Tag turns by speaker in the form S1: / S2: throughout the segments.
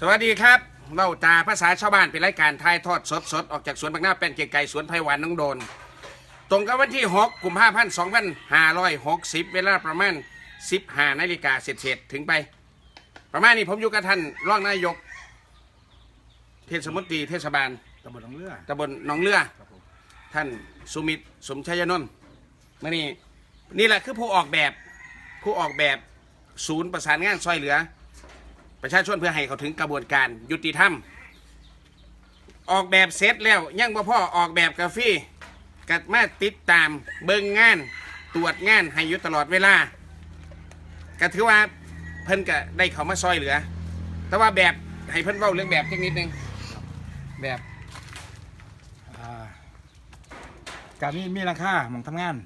S1: สวัสดีครับ เล่าตาภาษาชาวบ้านเป็นรายการทายทอดสดสดๆออกจากสวนบางหน้าแป้นเกียงไก่สวนไผ่หวานน้องโดน ตรงกับวันที่ 6 กุมภาพันธ์2560 เวลาประมาณ 15นาฬิกาเศษๆถึงไป ประมาณนี้ผมอยู่กับท่านรองนายก เทศมนตรีเทศบาล
S2: ตำบลหนองเรือ
S1: ตำบลหนองเรือ
S2: ครับผม
S1: ท่านสุมิตรสมชัยนนท์มานี่นี่แหละคือผู้ออกแบบผู้ออกแบบศูนย์ประสานงานซอยเหลือ ประชาชนเพื่อให้เขาถึงกระบวนการยุติธรรม ออกแบบเสร็จแล้วยังบ่พ่อออกแบบกาแฟกัดมาติดตามเบิ่งงาน ตรวจงานให้อยู่ตลอดเวลาก็ถือว่าเพิ่นก็ได้เขามาซอยเหลือ แต่ว่าแบบให้เพิ่นเว้าเรื่องแบบจักนิดนึงแบบ
S2: การมีมีราคาหมองทำงาน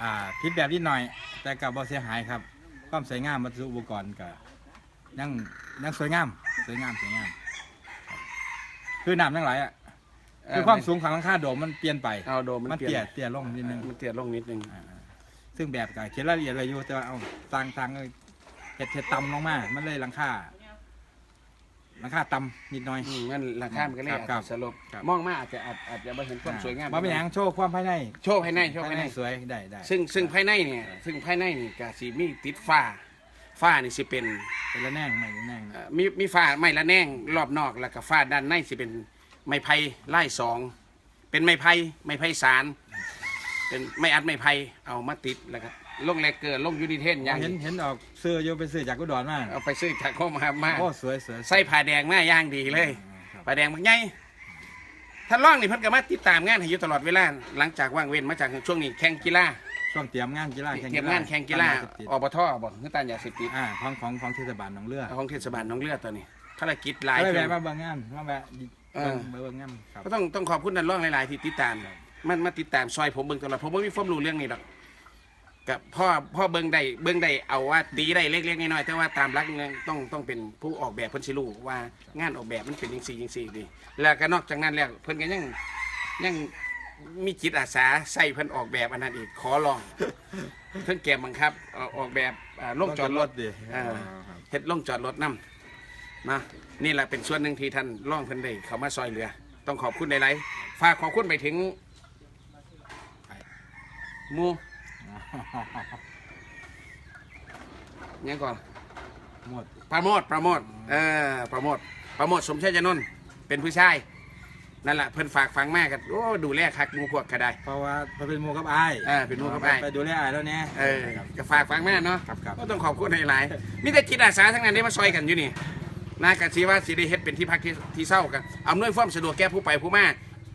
S2: อ่าผิดแบบนิดหน่อย แต่กับบ่เสียหายครับ ความสวยงามวัสดุอุปกรณ์ก็ ยังยังสวยงาม สวยงามสวยงามครับคือน้ำทั้งหลายอะคือความสูงของหลังคาโดมมันเปลี่ยนไป
S1: เอาโดม
S2: มั
S1: มันน
S2: เตี้ยเตี้ยลงนิดนึง
S1: มันเตี้ยลงนิดนึง
S2: อ่าซึ่งแบบก็เขียนรายละเอียดไว้อยู่แต่ว่าเอาสร้างทางเห็ดเห็ดต่ำลงมา มันเลยหลังคาหลังคาต่ำนิดหน่อย
S1: อืมงั้นราคามันก็เลยอาจ
S2: ครั
S1: จะ
S2: บ
S1: สลบ
S2: ครับ
S1: มองมาอาจจะอาจอาจจะไม่เห็นความสวยงาม
S2: ว่าเป็นหยังโชว์ความภายใน
S1: โชว์ภายในโชว์ภายใน
S2: สวยได้ได้
S1: ซึ่งซึ่งภายในเนี่ยซึ่งภายในนี่ก็สิมีติดฝ้า ฝ้านี่สิเป็น
S2: เป็นละแนงไม่ละแนง
S1: เอ่อมีมีฝ้าไม้ละแนงรอบนอกแล้วก็ฝ้าด้านในสิเป็นไม้ไผ่ไล่สองเป็นไม้ไผ่ไม้ไผ่สารเป็นไม้อัดไม้ไผ่เอามาติดแล้วก็ลงแลกเกอร์ลงยูนิเทนอย่าง
S2: เห็นเห็นออกเสื้อโยไปซื้อจากกุดรมา
S1: เอาไปซื้อจากข้อมามา
S2: โอ้สวยสวย
S1: ใส่ผ้าแดงมาอย่างดีเลย
S2: ครับ
S1: ปลาแดงบักใหญ่ท่านร่องนี่เพิ่นก็มาติดตามงานให้อยู่ตลอดเวลาหลังจากว่างเว้นมาจากช่วงนี้แข่งกีฬา
S2: ช่วงเตรียมงานกีฬา
S1: เตรียมงานแข่งกีฬา
S2: ติด
S1: อบทบอกคือตันยาเสพติด
S2: อ่าของของของเทศบาลหนองเรือ
S1: ของเทศบาลหน้องเลือดตัวนี้ภารกิจหลาย
S2: ก็เลย
S1: เพิ่
S2: แวะ
S1: น
S2: มาเบิ่งงานมาแวะ
S1: เอ
S2: เบิ่
S1: อ
S2: งเบิ่งงานครับ
S1: ก็ต้องต้องขอบคุณนันร่องหลายๆที่ติดตามมันมาติดตามซอยผมเบิ่งตลอดผมบ่มีความรู้เรื่องนี้ดอกกับพ่อพ่อเบิ่งได้เบิ่งได้เอาว่าตีได้เล็กๆน้อยๆแต่ว่าตามหลักเนี่ยต้องต้องเป็นผู้ออกแบบเพิ่นสิรู้ว่างานออกแบบมันเป็นจังซี่จังซี่ดี แล้วก็นอกจากนั้นแล้วเพิ่นก็ยังยัง มีจิตอาสาใส่เพิ่นออกแบบอันนั้นอีกขอลองเพิ่นแกมบังคับเอาออกแบบอ่าลงจอดรถ
S2: ดิ
S1: เออเฮ็ดลงจอดรถนํนะนี่แหละเป็นส่วนหนึ่งที่ท่านร่องเพิ่นได้เขามาซอยเหลือ ต้องขอบคุณหลายๆฝากขอบคุณไปถึงหมูยังก่อน
S2: หมด
S1: ประโมทประโมทเออประโมทประโมทสมชายนนท์เป็นผู้ชาย นั่นแหละเพิ่นฝากฟังมากกันโอ้ดูแลคักหมูพวกก็ได้
S2: เพราะว่ามันเป็นหมูกับอ้าย
S1: เออเป็นหมู่กับอ้าย
S2: ไปดูแลอ้ายแล้วเนี่ย
S1: เออก็ฝากฟังมากเนาะ
S2: ครับครับ
S1: ก็ต้องขอบคุณหลายๆมีแต่จิตอาสาทั้งนั้นได้มาซอยกันอยู่นี่นะกันสีว่าสิได้เฮ็ดเป็นที่พักที่ที่เศร้ากันอำนวยความสะดวกแก่ผู้ไปผู้มา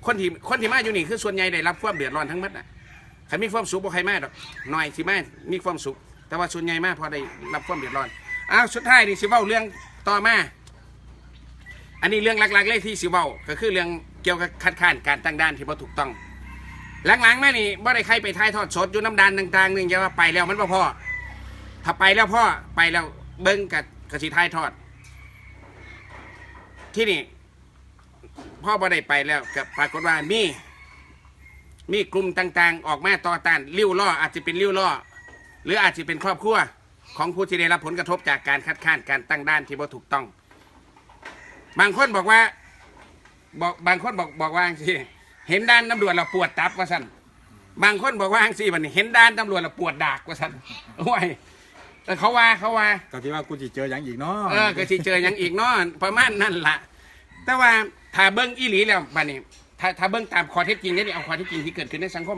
S1: คนที่คนที่มาอยู่นี่คือส่วนใหญ่ได้รับความเดือดร้อนทั้งหมดน่ะใครมีความสุขบ่ใครมาดอกหน่อยสิมามีความสุข แต่ว่าส่วนใหญ่มาพอได้รับความเดือดร้อนอ้าวสุดท้ายนี่สิเว้าเรื่องต่อมา อันนี้เรื่องหลักๆเลยที่สิเว้าก็คือเรื่องเกี่ยวกับคัดค้านการตั้งด่านที่บ่ถูกต้อง หลังๆแมานี่บ่ได้ใครไปถ่ายทอดสดอยู่น้ำดานต่างๆนึงจะว่าไปแล้วมันบ่พอถ้าไปแล้วพ่อไปแล้วเบิ้งกับกสิท้ายทอด ที่นี่พ่อบ่ได้ไปแล้วกับปรากฏว่ามี มีกลุ่มต่างๆ ออกมาต่อต้านริ้วล้ออาจจะเป็นริ้วล้อหรืออาจจะเป็นครอบครัวของผู้ที่ได้รับผลกระทบจากการคัดค้านการตั้งด้านที่บ่ถูกต้อง บางคนบอกว่าบอกบางคนบอกบอกว่าสิเห็นด้านตำรวจเราปวดตับว่าสั่นบางคนบอกว่าสิบัดนี้เห็นด้านตำรวจเราปวดดากว่าสั่นโอ้ยแต่เขาว่าเขาว่า
S2: ก็ที่ว่ากูจะเจออย่างอีกเนาะ
S1: เออก็สิเจออย่างอีกเนาะประมาณนั่นล่ะแต่ว่าถ้าเบิ้งอีหลีแล้วบัดนี้ถ้าถ้าเบิ้งตามข้อเท็จจริงเนี่ยเอาข้อเท็จจริงที่เกิดขึ้นในสังคม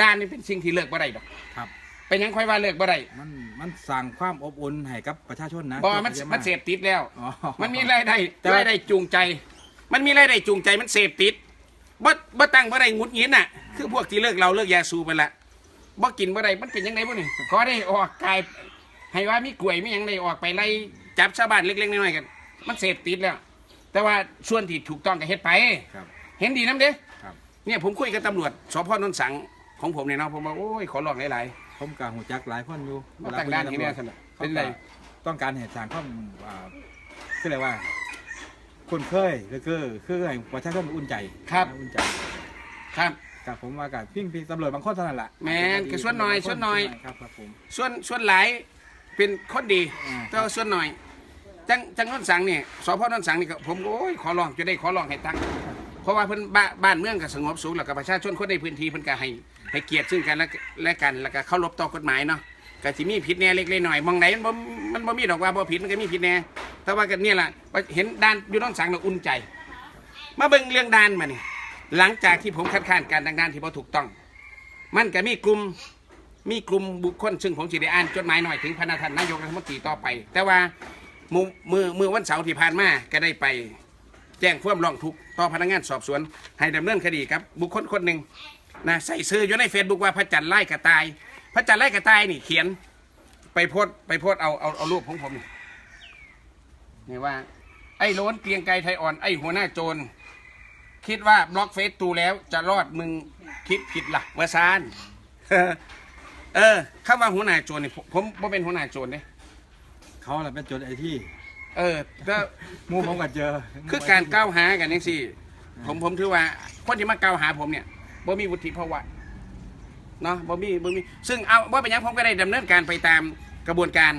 S1: ด้านนี้เป็นสิ่งที่เลิกบ่ได้ดอก
S2: ครับ
S1: เป็นหยังค่อยว่าเลิกบ่ได้
S2: มันมันสั่งความอบอุ่นให้กับประชาชนนะ
S1: บ่มันมันเสพติดแล้ว
S2: อ๋อ
S1: มันมีรายได้
S2: แต่ว่า
S1: รายได้จูงใจ มันมีรายได้จูงใจมันเสพติดบ่บ่ตั้งบ่ได้งุดหงิดน่ะ คือพวกที่เลิกเราเลิกยาสูบไปละบ่กินบ่ได้มันเป็นยังไงบ่นี่ขอได้ออกกายให้ว่ามีกล้วยมีหยังได้ออกไปไล่จับชาวบ้านเล็กๆน้อยๆกัน มันเสพติดแล้ว แต่ว่าส่วนที่ถูกต้องก็เฮ็ดไป
S2: ครับ
S1: เห็นดีน้ำเด้
S2: ครับ
S1: เนี่ยผมคุยกับตำรวจสพนนสังของผมเนี่ยเนาะผมว่าโอ้ยขอร้องหลาย
S2: ผมกับหูจักหลายคนอยู่
S1: ๆมาตั้งด้านที่เนี่ยสนุกเป็นไร
S2: ต้องการเหตุสร้างความอ่าคืออะไรว่า คนเคยก็คือคือให้ประชาชนอุ่นใจ
S1: ครับ
S2: อุ่นใจ
S1: ครับ
S2: กับผมว่ากับพิงพิงตำรวจบางคนเท่านั้นแหละ
S1: แม่นก็ส่วนน้อยส่วนน้อย
S2: ครับครับผม
S1: ส่วนส่วนหลายเป็นคนดี
S2: อ่า
S1: แต่ว่าส่วนหน่อยจังจังนนสังเนี่ยสพนนสังนี่ก็ผมโอ้ยขอร้องจะได้ขอร้องให้ตั้งเพราะว่าเพิ่นบ้านบ้านเมืองก็สงบสุขแล้วก็ประชาชนคนในพื้นที่เพิ่นก็ให้ ให้เกียรติซึ่งกันและและกันแล้วก็เคารพต่อกฎหมายเนาะก็สิมีผิดแหน่เล็กๆหน่อยมองไหนมันบ่มันบ่มีดอกว่าบ่ผิดมันก็มีผิดแหน่แต่ว่าก็เนี่ยล่ะว่าเห็นด้านอยู่นนสังน่ะอุ่นใจ มาเบิ่งเรื่องด้านมานี่หลังจากที่ผมคัดค้านการต่างด้านที่บ่ถูกต้อง มันก็มีกลุ่มมีกลุ่มบุคคล ซึ่งผมสิได้อ่านจดหมายหน่อยถึงพระนาท่านนายกรัฐมนตรีต่อไป แต่ว่ามือมือมือวันเสาร์ที่ผ่านมาก็ได้ไป แจ้งความร้องทุกข์ต่อพนักงานสอบสวน ให้ดำเนินคดีครับ บุคคลคนหนึ่ง นะใส่ซื้ออยู่ในเฟซบุ๊กว่าพระจันทร์ไล่กระต่าย พระจันทร์ไล่กระต่ายนี่เขียนไปโพสต์ไปโพสต์เอาเอาเอารูปของผมนี่นี่ว่า ไอ้โล้นเกรียงไกรไทยอ่อนไอ้หัวหน้าโจรคิดว่าบล็อกเฟซตูแล้วจะรอดมึงคิดผิดหลักวาซานเออคำว่าหัวหน้าโจรนี่ผมผมบ่เป็นหัวหน้าโจรเนี่ย
S2: เขาแหละเป็นโจรไอที่
S1: เออก็
S2: หมูผมก็เจอ
S1: คือการกล่าวหากันนี่สิผมผมถือว่าคนที่มากล่าวหาผมเนี่ย บ่มีวุฒิภาวะเนาะบ่มีบ่มีซึ่งเอาว่าเป็นยังผมก็ได้ดำเนินการไปตามกระบวนการ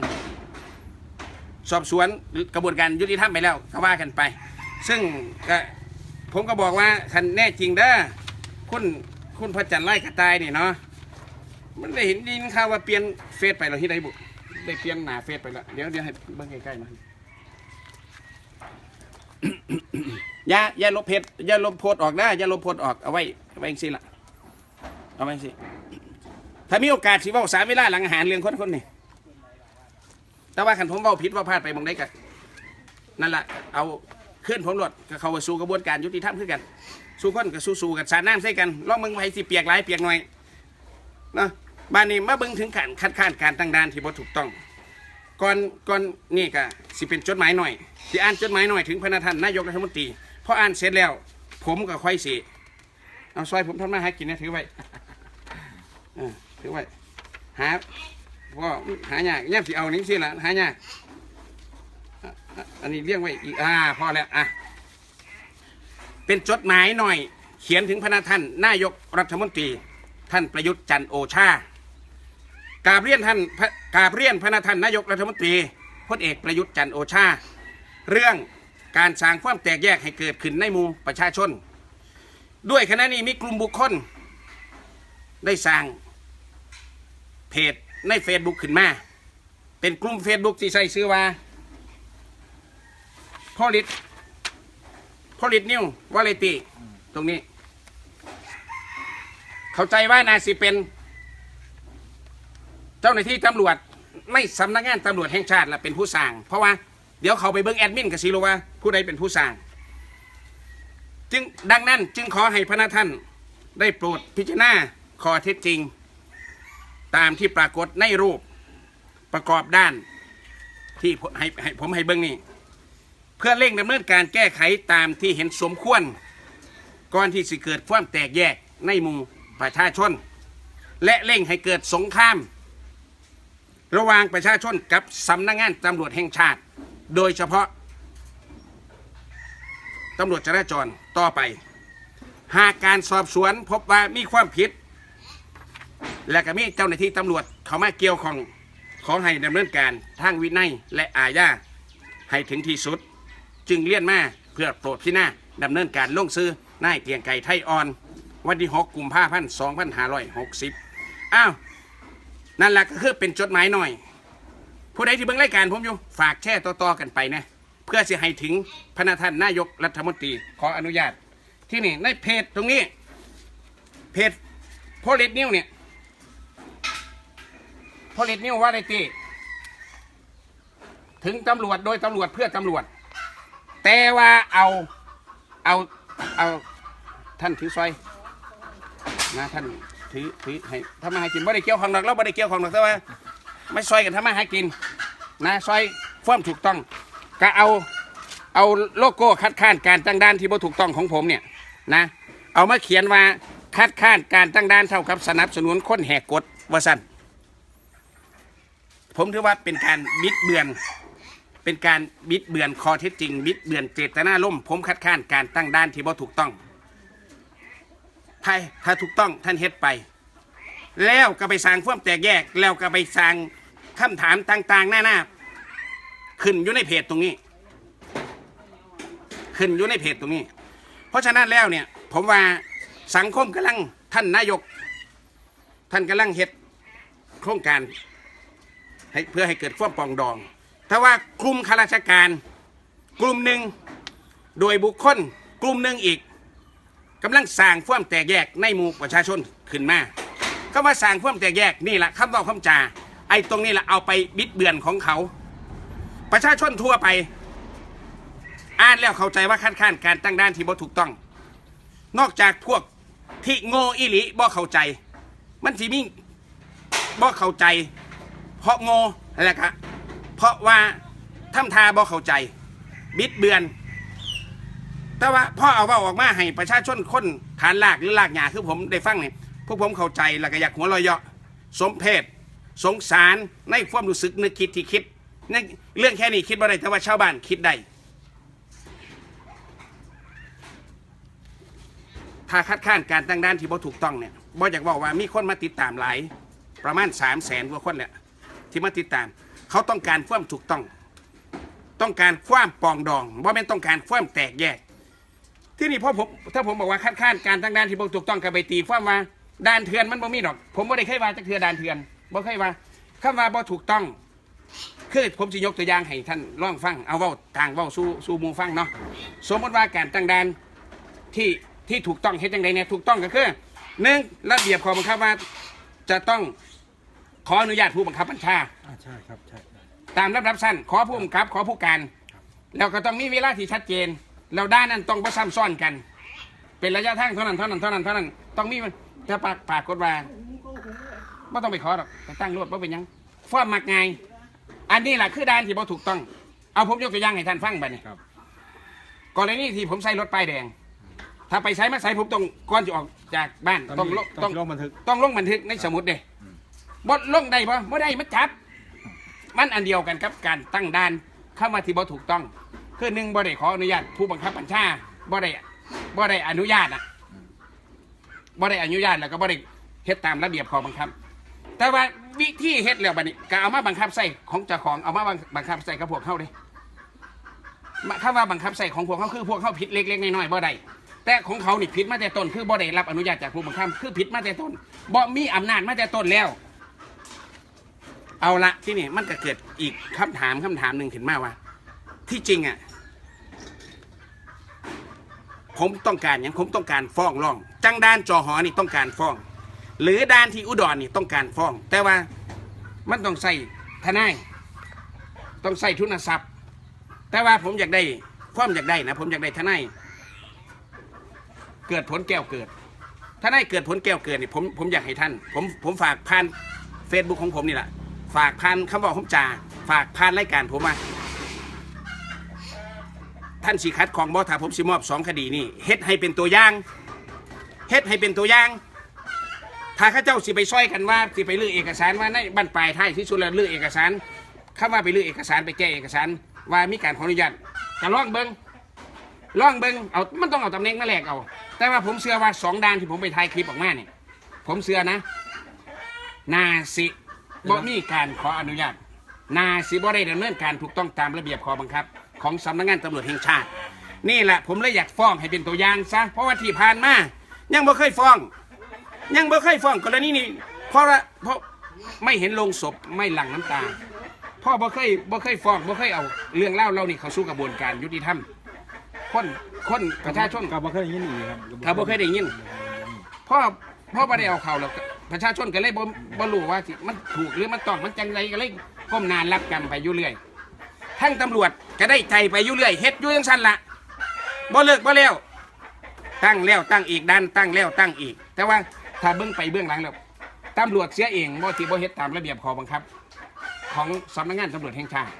S1: สอบสวนหรือกระบวนการยุติธรรมไปแล้วก็ว่ากันไป ซึ่งก็ผมก็บอกว่าคันแน่จริงเด้อคุณคุณพระจันทร์ไล่กระต่ายนี่เนาะมันได้เห็นดินข่าวว่าเปลี่ยนเฟซไปแล้วที่ใดบุได้เปลี่ยนหน้าเฟซไปแล้วเดี๋ยวเดี๋ยวให้เบิ่งใกล้ๆมา ยาย่าลบเพจอย่าลบโพสต์ออกนะอย่าลบโพสต์ออกเอาไว้เอาไว้สิละเอาไว้สิถ้ามีโอกาสสิว่าสามเวลาหลังอาหารเรื่องคนคนนี้แต่ว่าขันผมเว่าผิดว่าพลาดไปมองได้กันนั่นแหละเอาขึ้นผมหลดก็เขาสู่กระบวนการยุติธรรมคือกันสู้คนก็สู้ๆกันสาดน้ำใส่กันล่องมึงไปสิเปียกหลายเปียกหน่อยนะบ้านนี้มาเบิ่งถึงการคัดค้านการตั้งด่านที่บ่ถูกต้อง ก่อนก่อนนี่ก็สิเป็นจดหมายหน่อยสิอ่านจดหมายหน่อยถึงพระนาท่านนายกรัฐมนตรีพออ่านเสร็จแล้ว ผมก็ค่อยสิเอาซอยผมทำมาหากินนะถือไว้ถือไว้หาพ่อหายากย่มสิเอานี้สิละหายากอันนี้เรียกไว้อีกอ่าพอแล้วอะเป็นจดหมายหน่อย เขียนถึงพระนาท่านนายกรัฐมนตรี ท่านประยุทธ์จันโอชา กราบเรียนท่านพระกราบเรียนพระนาท่านนายกรัฐมนตรีพลเอกประยุทธ์จันทร์โอชา เรื่องการสร้างความแตกแยกให้เกิดขึ้นในหมู่ประชาชน ด้วยขณะนี้มีกลุ่มบุคคล ได้สร้างเพจในเฟซบุ๊กขึ้นมา เป็นกลุ่มเฟซบุ๊กที่ใช้ชื่อว่าพอลิตพอลิตนิววาเลตีตรงนี้ เข้าใจว่านาสิเป็น เจ้าหน้าที่ตำรวจไม่สำนักงานตำรวจแห่งชาติละเป็นผู้สั่งเพราะว่าเดี๋ยวเขาไปเบิ้งแอดมินกับซีรู้ว่าผู้ใดเป็นผู้สั่งจึงดังนั้นจึงขอให้พระนาท่านได้โปรดพิจารณาข้อเท็จจริง ตามที่ปรากฏในรูปประกอบด้านที่ผมให้ให้ผมให้เบิ้งนี่เพื่อเร่งดำเนินการแก้ไขตามที่เห็นสมควร ก่อนที่สิเกิดความแตกแยกในหมู่ประชาชน และเร่งให้เกิดสงคราม ระหว่างประชาชนกับสำนักงานตำรวจแห่งชาติ โดยเฉพาะตำรวจจราจรต่อไป หากการสอบสวนพบว่ามีความผิด และก็มีเจ้าหน้าที่ตำรวจเข้ามาเกี่ยวข้องขอให้ดำเนินการทางวินัยและอาญาให้ถึงที่สุด จึงเลี่ยนมาเพื่อโปรดพิจารณาดำเนินการลงซื้อนายเกียงไก่ไทยอ่อน วันที่ 6 กุมภาพันธ์ 2560 อ้าว นั่นแหละก็คือเป็นจดหมายหน่อย ผู้ใดที่เบิ่งรายการผมอยู่ ฝากแช่ต่อๆกันไปนะ เพื่อสิให้ถึงพระนาท่านนายกรัฐมนตรีขออนุญาต ที่นี่ในเพจตรงนี้ เพจโพลิตนิวเนี่ยโพลิตนิวว่าไรตีถึงตำรวจโดยตำรวจเพื่อตำรวจ แต่ว่าเอาเอาเอาท่านถือซอยนะท่าน ถือถือให้ทำมาหากินไม่ได้เกี่ยวของหรอกเราไม่ได้เกี่ยวของหรอกแต่ว่าไม่ซอยกันทำมาหากินนะซอยฟ้อมถูกต้องก็เอาเอาโลโก้คัดค้านการตั้งด้านที่บ่ถูกต้องของผมเนี่ยนะเอามาเขียนว่าคัดค้านการตั้งด้านเท่ากับสนับสนุนคนแหกกฎว่าสั้นผมถือว่าเป็นการบิดเบือน เป็นการบิดเบือนข้อเท็จจริง บิดเบือนเจตนาล่มผมคัดค้านการตั้งด้านที่บ่ถูกต้อง ถ้าถ้าถูกต้องท่านเฮ็ดไป แล้วก็ไปสร้างความแตกแยก แล้วก็ไปสร้างคำถามต่างๆหน้าหน้าขึ้นอยู่ในเพจตรงนี้ ขึ้นอยู่ในเพจตรงนี้ เพราะฉะนั้นแล้วเนี่ย ผมว่าสังคมกำลังท่านนายก ท่านกำลังเฮ็ดโครงการให้เพื่อให้เกิดความปองดองแต่ว่ากลุ่มข้าราชการ กลุ่มหนึ่งโดยบุคคล กลุ่มหนึ่งอีก กำลังสร้างความแตกแยกในหมู่ประชาชนขึ้นมาคำว่าสร้างความแตกแยกนี่แหละคำบอกคำจาไอ้ตรงนี้แหละเอาไปบิดเบือนของเขา ประชาชนทั่วไป อ่านแล้วเข้าใจว่าคัดค้านการตั้งด้านที่บ่ถูกต้อง นอกจากพวกที่โง่อิหลิบ่เข้าใจ มันสิมีบ่เข้าใจ เพราะโง่อะไรกะเพราะว่าทำทาบ่เข้าใจ บิดเบือน แต่ว่าพ่อเอาว่าออกมาให้ประชาชนคนฐานลากหรือลากหยาคือผมได้ฟังเนี่ยพวกผมเข้าใจแล้วก็อยากหัวเรอยเยาะสมเพศสงสารในความรู้สึกนึกคิดที่คิดนเรื่องแค่นี้คิดว่ได้แต่ว่าชาวบ้านคิดได้ถ้าคัดค้านการตั้งด้านที่บ่ถูกต้องเนี่ยบ่อยากบอกว่ามีคนมาติดตามหลายประมาณสามแสนกว่าคนแหละที่มาติดตาม เขาต้องการความถูกต้อง ต้องการความปองดองว่าไม่นต้องการความแตกแยก ที่นี่พ่อผมถ้าผมบอกว่าคัดค้านการตั้งด้านที่บ่ถูกต้องกับไปตีความว่าด้านเถื่อนมันบ่มีดอก ผมบ่ได้เคยว่าจักเถื่อด้านเถื่อนบ่เคยว่าคำว่าบ่ถูกต้องคือผมจะยกตัวอย่างให้ท่านลองฟังเอาเว้าทางเว้าสู่สู่หมู่ฟังเนาะสมมติว่าการตั้งด่านที่ที่ถูกต้องเฮ็ดจังไดเนี่ยถูกต้องก็คือหนึ่งระเบียบข้อบังคับว่าจะต้องขออนุญาตผู้บังคับบัญชา
S2: อ่าใช่ครับใช่
S1: ตามลำดับสั้นขอผู้กำกับ ขอผู้การ แล้วก็ต้องมีเวลาที่ชัดเจน แล้วด้านนั้นต้องประซ้ำซ้อนกัน เป็นระยะทางเท่านั้นเท่านั้นเท่านั้นเท่านั้นต้องมีมันถ้าปากปากกฎว่าไม่ต้องไปขอหรอกไปตั้งรวดว่าเป็นหยังฟ้อมมักไงายอันนี้แหละคือด้านที่บ่ถูกต้อง เอาผมยกตัวอย่างให้ท่านฟังบัดนี้
S2: ครับ
S1: กรณีที่ผมใส่รถป้ายแดง ถ้าไปใช้มาใส่ผมต้องก่อนจะออกจากบ้าน
S2: ต้
S1: ต้
S2: อ
S1: องง
S2: ล
S1: ล
S2: ง
S1: ง
S2: ต้
S1: ต้
S2: อ
S1: องง
S2: ลงบันทึก
S1: ต้องลงบันทึกในสมุดเด้บดลงได้ปะไม่ได้มันจับ มันอันเดียวกันครับการตั้งด่านเข้ามาที่บ่ถูกต้อง คือหนึ่งบ่ได้ขออนุญาตผู้บังคับบัญชาบ่ได้บ่ได้อนุญาตอะบ่ได้อนุญาตแล้วก็บ่ได้เฮ็ดตามระเบียบข้อบังคับ แต่ว่าวิธีเฮ็ดแล้วบัดนี้ก็เอามาบังคับใส่ของเจ้าของเอามาบังคับใส่กับพวกเขาเด้มาถ้าว่าบังคับใส่ของพวกเขาคือพวกเขาผิดเล็กๆน้อยๆบ่ได้แต่ของเขานี่ผิดมาแต่ต้นคือบ่ได้รับอนุญาตจากผู้บังคับคือผิดมาแต่ต้นบ่มีอำนาจมาแต่ต้นแล้ว เอาละที่นี่มันก็เกิดอีกคำถามคำถามหนึ่งขึ้นมาว่า ที่จริงอะผมต้องการอย่างผมต้องการฟ้องร้อง จังด้านจอหอนี่ต้องการฟ้อง หรือด้านที่อุดรนี่ต้องการฟ้อง แต่ว่ามันต้องใส่ทนาย ต้องใส่ทุนทรัพย์ แต่ว่าผมอยากได้ความอยากได้นะผมอยากได้ทนายเกิดผลแก้วเกิดทนายเกิดผลแก้วเกิดนี่ผมผมอยากให้ท่าน ผมผมฝากผ่านเฟซบุ๊กของผมนี่แหละฝากพันคำบอกคำจาฝากพันรายการผมว่า ท่านสีคัดของบอถาผมสิมอบสองคดีนี่เฮ็ดให้เป็นตัวอย่างเฮ็ดให้เป็นตัวอย่าง ถ้าข้าเจ้าสิไปซ้อยกันว่าสิไปเลือกเอกสารว่าในบันปลายท้ายที่สุดแล้วเลือกเอกสารคำว่าไปเลือกเอกสารไปแก้เอกสารว่ามีการขออนุญาตก็ลองเบิงลองเบิงเอามันต้องเอาตำแหน่งมาแลกเอา แต่ว่าผมเชื่อว่าสองด้านที่ผมไปถ่ายคลิปออกมาเนี่ยผมเชื่อนะ นาสิบ่มีการขออนุญาต นาสิบ่ได้ดำเนินการถูกต้องตามระเบียบข้อบังคับ ของสำนักงานตำรวจแห่งชาติ นี่แหละผมเลยอยากฟ้องให้เป็นตัวอย่างซะเพราะว่าที่ผ่านมายังบ่เคยฟ้อง ยังบ่เคยฟ้องกรณีนี้เพราะว่าเพราะไม่เห็นลงศพไม่หลั่งน้ำตาพ่อบ่เคยบ่เคยฟ้องบ่เคยเอาเรื่องเล่าเรานี่เข้าสู่กระบวนการยุติธรรมคนคนประชาชน
S2: ก็บ่เคยได้ยินอีกครับ
S1: ครับบ่เคยได้ยินพ่อพ่อบ่ได้เอาเขาหรอกประชาชนก็เลยบ่บ่รู้ว่าสิมันถูกหรือมันต้องมันจังไรก็เลยก้มหนานรับกรรมไปอยู่เรื่อย ทั้งตำรวจก็ได้ใจไปอยู่เรื่อยเฮ็ดอยู่จังซั่นละบ่เลิกบ่แล้ว ตั้งแล้วตั้งอีกดันตั้งแล้วตั้งอีก แต่ว่าถ้าเบิ่งไปเบื้องหลังแล้วตำรวจเสียเองบ่ที่บ่เฮ็ดตามระเบียบข้อบังคับ ของสำนักงานตำรวจแห่งชาติ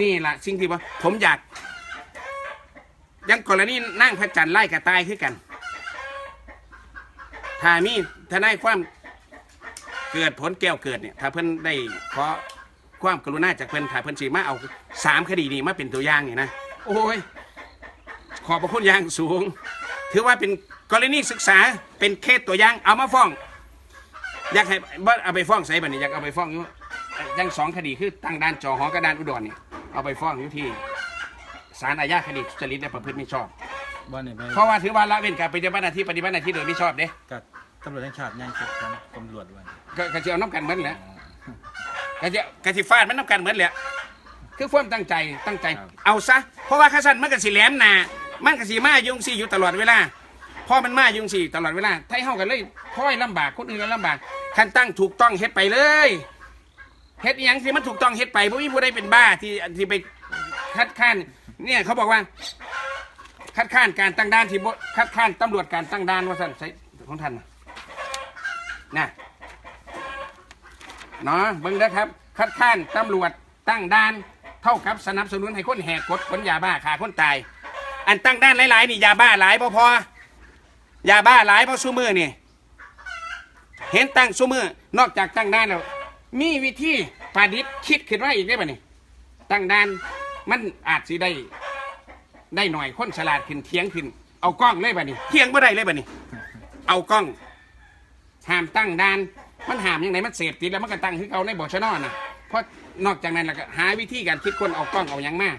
S1: นี่ละสิ่งที่ว่าผมอยากยังกรณีนั่งพระจันทร์ไล่กระตายคือกัน ถ้ามีทนายความเกิดผลแก้วเกิดเนี่ย ถ้าเพิ่นได้ขอ ความกรุณาจากเพิ่นถ้าเพิ่นสิมาเอาสามคดีนี้มาเป็นตัวอย่างนี่นะโอ้ยขอบพระคุณอย่างสูง ถือว่าเป็นกรณีศึกษาเป็นเคสตัวอย่างเอามาฟ้อง อยากให้บ่เอาไปฟ้องใส่บัดนี้อยากเอาไปฟ้องอยู่ยังสองคดีคือตั้งด้านจอหอกับด้านอุดรเนี่ยเอาไปฟ้องอยู่ที่ศาลอาญาคดีทุจริตและประพฤติมิชอบ
S2: บ่นี่ไป
S1: เพราะว่าถือว่าละเว้นการปฏิบัติหน้าที่ปฏิบัติหน้าที่โดยมิชอบเด้
S2: กับตำรวจแห่งชาติยังคิดของตำรวจวัน
S1: ก็ก็จะเอาน้ำกันเหมือนแหละ ก็จะก็จะฟาดมันน้ำกันเหมือนแหละคือความตั้งใจตั้งใจเอาซะเพราะว่าข้าสันมันก็สิแหลมหนามันก็สิมายุงสิอยู่ตลอดเวลาพอมันมายุงสิตลอดเวลาไทยเฮากันเลยค่อยลำบากคนอื่นก็ลำบากคันตั้งถูกต้องเฮ็ดไปเลยเฮ็ดอหยังสิมันถูกต้องเฮ็ดไปบ่มีผู้ใดเป็นบ้าที่ที่ไปคัดค้านเนี่ยเขาบอกว่า คัดค้านการตั้งด่านที่บ่คัดค้านตำรวจการตั้งด่านว่าสั่นใช้ของท่านน่ะนะ เนาะเบิ่งนะครับ คัดค้านตำรวจตั้งด่าน เท่ากับสนับสนุนให้คนแหกกฎขนยาบ้าฆ่าคนตาย อันตั้งด่านหลายๆนี่ยาบ้าหลายพอพอยาบ้าหลายเพราะซูมือนี่เห็นตั้งซูมือนอกจากตั้งด่านแล้วมีวิธีประดิษฐ์คิดขึ้นมาอีกได้ป่ะนี่ตั้งด่านมันอาจสิได้ ได้หน่อยคนฉลาดขึ้นเทียงขึ้น เอากล้องเลยป่ะนี่เทียงไม่ได้เลยป่ะนี่เอากล้องห้ามตั้งด่าน มันห้ามยังไงมันเสพติดแล้วมันก็ตั้งคือเอาในบอชนอนะเพราะนอกจากนั้นแล้วก็หาวิธีการคิดคนเอากล้องเอาหยังมา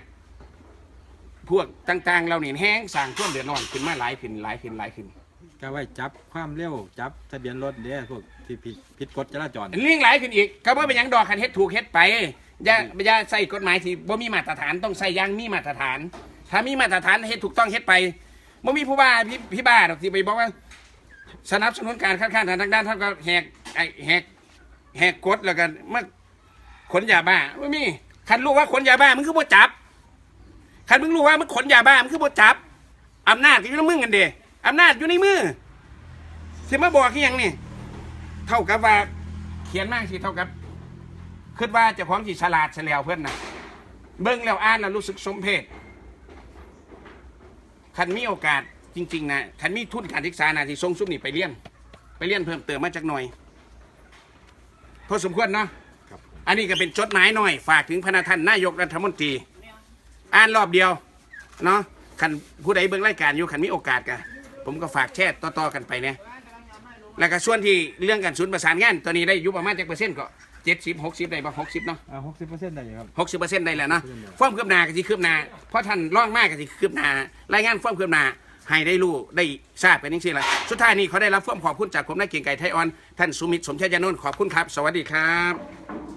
S1: พวกต่างๆเราเนี่ยแห้งสั่งท่วมเดือดร้อนขึ้นมาหลายขึ้นหลายขึ้นหลายขึ้น
S2: ก็ไว้จับความเร็วจับทะเบียนรถเด้อพวกที่ผิดผิดกฎจราจร
S1: เรื่องหลายขึ้นอีกก็ว่าเป็นหยังดอกคันเฮ็ดถูกเฮ็ดไปอย่าอย่าใส่กฎหมายที่บ่มีมาตรฐานต้องใส่อยางมีมาตรฐาน ถ้ามีมาตรฐานเฮ็ดถูกต้องเฮ็ดไปบ่มีผู้บ้าพี่พี่บ้าดอกที่ไปบอกว่า สนับสนุนการคัดค้านทางด้านท่านก็แหก ไอ้แหกแหกกฎแล้วกันมาขนยาบ้าไม่มีคันรู้ว่าขนยาบ้ามันคือบ่จับคันมึงรู้ว่ามันขนยาบ้ามันคือบ่จับอำนาจอยู่ในมือกันเด้อำนาจอยู่ในมือสิมาบอกที่ยังนี่ เท่ากับว่า เขียนมากสิเท่ากับคิดว่าเจ้าของสิฉลาดเฉลียวเพื่อนนะเบิ่งแล้วอ่านแล้วรู้สึกสมเพชคันมีโอกาสจริง ๆนะคันมีทุนการศึกษานะที่ส่งซุปนี่ไปเรียน ไปเรียนเพิ่มเติมมาจากหน่อย พอสมควรเนาะอันนี้ก็เป็นจดหมายหน่อย ฝากถึงพนักท่านนายกรัฐมนตรี อ่านรอบเดียวเนาะคันผู้ใดเบิ่งรายการอยู่คันมีโอกาสกันผมก็ฝากแชร์ต่อๆกันไปเนี่ยแล้วก็ส่วนที่เรื่องการศูนย์ประสานงานตัวนี้ได้อยู่ประมาณจักเปอร์เซ็นต์ก็เจ็ดสิบหกสิบได้บ่หกสิบเนาะ
S2: อ่าหกสิบเปอร์เซ็นต์ได้อยู่ครับ
S1: หกสิบเปอร์เซ็นต์ได้แล้วเนาะความคืบหน้าก็สิคืบหน้าเพราะท่านร่องมากก็สิคืบหน้ารายงานความคืบหน้า ให้ได้รู้ได้ทราบกันจริงๆละสุดท้ายนี้เขาได้รับความขอบคุณจากผมนายเกียงไก่ไทยออนท่านสุมิตรสมชายานนท์ขอบคุณครับ สวัสดีครับ